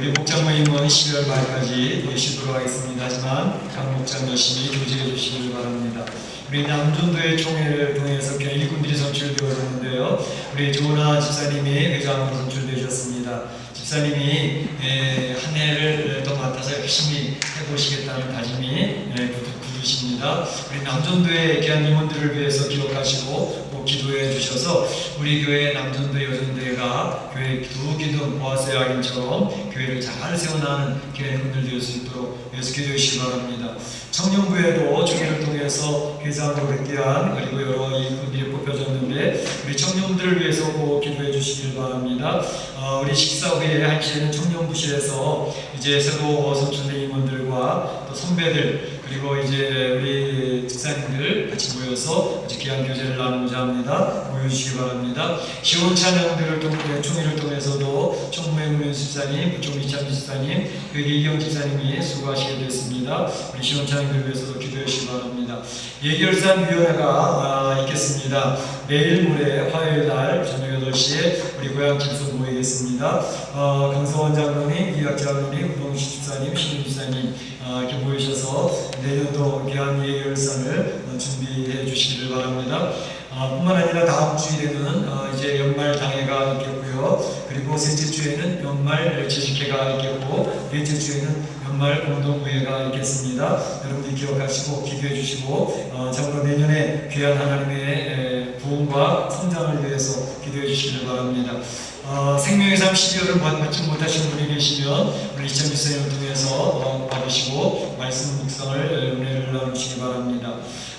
우리 목장 모임은 12월 말까지 쉬도록 하겠습니다. 하지만 각 목장 열심히 교제해 주시길 바랍니다. 우리 남준도의 총회를 통해서 일꾼들이 선출되어졌는데요. 우리 조은아 집사님이 회장으로 선출되셨습니다. 집사님이 에, 한 해를 더 맡아서 열심히 해보시겠다는 다짐이 굳 으십니다. 우리 남전도의 귀한 임원들을 위해서 기억하시고 꼭 기도해 주셔서 우리 교회 남전도 여전대가 교회 두 기둥 보아스의 악인처럼 교회를 잘 세워나가는 교회 분들 될 수 있도록 위해서 기도해 주시기 바랍니다. 청년부에도 총회를 통해서 회장으로 뵙기한 그리고 여러 일꾼들이 뽑혀졌는데 우리 청년들을 위해서 꼭 기도해 주시길 바랍니다. 어, 우리 식사 후에 한 시에는 청년부실에서 이제 새로 선출된 임원들과 또 선배들 그리고 이제 우리 집사님들 같이 모여서 아주 귀한 교제를 나누고자 합니다. 모여주시기 바랍니다. 시온 찬양들을 통해 통해서도 총무행문 집사님, 부총리 참 집사님, 그리고 이경 집사님이 수고하시게 됐습니다. 우리 시온 찬양들을 위해서도 기도해 주시기 바랍니다. 예결산 위원회가 아, 있겠습니다. 내일 모레 화요일 날 저녁 8시에 우리 고향 집소 모이겠습니다. 어, 강서원 장로님, 이학 장로님, 우동식 집사님, 신임 집사님 어, 이렇게 모이셔서 내년도 귀한 예결산을 어, 준비해 주시기를 바랍니다. 어, 뿐만 아니라 다음 주일에는 어, 이제 연말 당회가 있겠고요. 그리고 셋째 주에는 연말 제식회가 있겠고 넷째 주에는 연말 공동회가 있겠습니다. 여러분들 기억하시고 기도해 주시고 어, 참으로 내년에 귀한 하나님의 에, 부흥과 성장을 위해서 기도해 주시기를 바랍니다. 어, 생명의 삶 12월을 받지 못하신 분이 계시면 우리 이천 미사님을 통해서 어, 받으시고 말씀 묵상을 에, 은혜를 나누시기 바랍니다.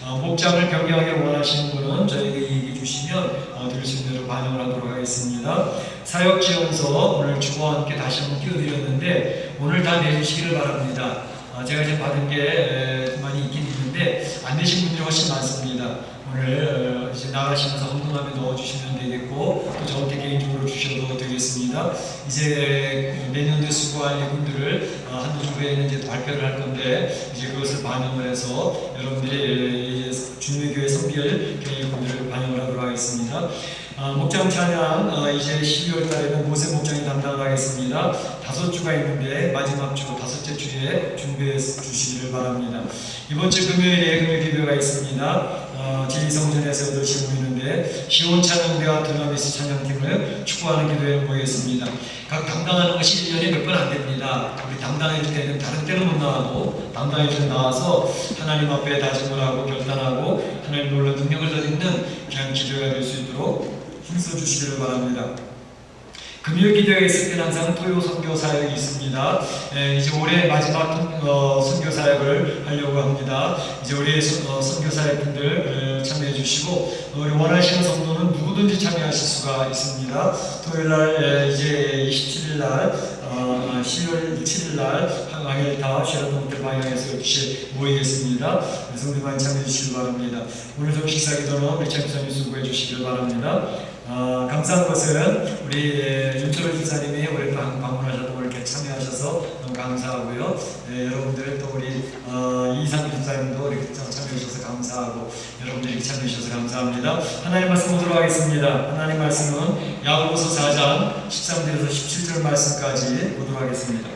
어, 목장을 변경하기 원하시는 분은 얘기 주시면 어, 있는 대로 반영을 하도록 하겠습니다. 사역 지원서 오늘 주와 함께 다시 한번 띄워드렸는데 오늘 다 내주시기를 바랍니다. 어, 제가 지금 받은 게 에, 많이 있긴 있는데 안 되신 분들이 훨씬 많습니다. 오늘 나가시면서 헌금함에 넣어주시면 되겠고 또 저한테 개인적으로 주셔도 되겠습니다. 이제 내년도에 수고할 이분들을 어, 한두 주 후에는 이제 발표를 할 건데 이제 그것을 반영을 해서 여러분들이 주님교회 선별 교회분들을 반영을 하도록 하겠습니다. 아, 목장 찬양 어, 이제 12월 달에는 모세 목장이 담당을 하겠습니다. 다섯 주가 있는데 마지막 주 다섯째 주에 준비해 주시기를 바랍니다. 이번 주 금요일에 금요 기도가 있습니다. 어, 제2성전에서 8시 모이는데 시온 찬양대와 드라미스 찬양팀을 축구하는 기도에 모이겠습니다. 각 담당하는 것이 1년에 몇 번 안 됩니다. 우리 담당해줄 때는 다른 때는 못 나와도 담당해줄 나와서 하나님 앞에 다짐을 하고 결단하고 하나님 놀라 능력을 더 있는 그냥 기도가 될 수 있도록 힘써 주시기를 바랍니다. 금요 기도가 있을 때는 항상 토요 선교 사역이 있습니다. 에, 이제 올해 마지막 어, 선교 사역을 하려고 합니다. 이제 선- 어, 선교 사역분들 에, 참여해 주시고 우리 원하시는 성도는 누구든지 참여하실 수가 있습니다. 토요일 날 에, 이제 27일 날 어, 10월 7일 날 항일타 쉐라톤트 방향에서 12시에 모이겠습니다. 성도 많이 참여해 주시기 바랍니다. 오늘 좀 식사 기도는 우리 참사님 수고해 주시길 바랍니다. 어, 감사한 것은 우리 에, 윤철호 우리 방, 방문하셔서 이렇게 참여하셔서 너무 감사하고요. 에, 여러분들 또 우리 어, 이상 집사님도 이렇게 참- 참여해 주셔서 감사하고 여러분들이 이렇게 참여해 주셔서 감사합니다. 하나님 말씀 보도록 하겠습니다. 하나님 말씀은 야고보서 4장 13절에서 17절 말씀까지 보도록 하겠습니다.